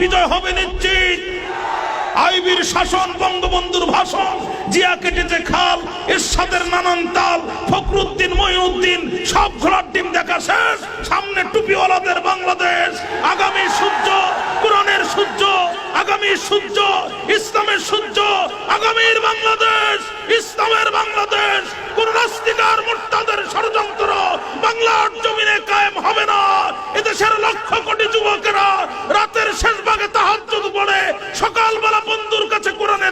বিজয় হবে নিশ্চিত। আইবির শাসন, বঙ্গবন্ধুর ভাষণ, জিয়া কেটেছে খাল, এরশাদের নানান তাল, ফখরুদ্দিন মঈনুদ্দিন সব ঘোড়ার ডিম দেখা শেষ। সামনে টুপিওয়ালাদের বাংলাদেশ। আগামী সূর্য, কোরআনের সূর্য, আগামী সূর্য, ইসলামের সূর্য, আগামীর বাংলাদেশ, ইসলামের বাংলাদেশ। কোন মোর্তাদের ষড়যন্ত্র বাংলার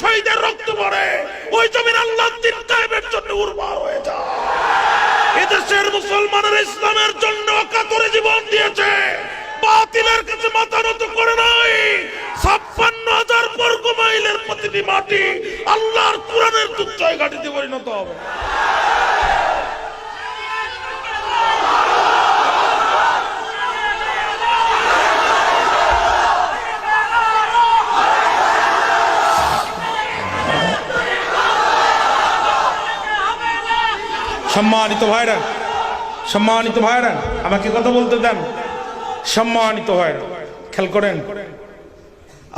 শহীদের রক্ত পড়ে। ওই জমির আল্লাহ দিন জন্য উর্বর হয়ে যায়। এদেশের মুসলমানের ইসলামের জন্য কাতরে জীবন দিয়েছে। মাইলের প্রতিটি মাটি আল্লাহর কোরআনের দুর্জয় ঘাটিতে পরিণত হবে। সম্মানিত ভাইরা সম্মানিত ভাইরা, আমাকে কথা বলতে দেন। সম্মানিত ভাইরা, খেয়াল করেন,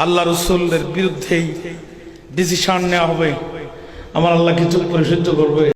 আল্লাহ রসুলের বিরুদ্ধেই ডিসিশন নেওয়া হবে। আমার আল্লাহকে চুপ করে সহ্য করবে।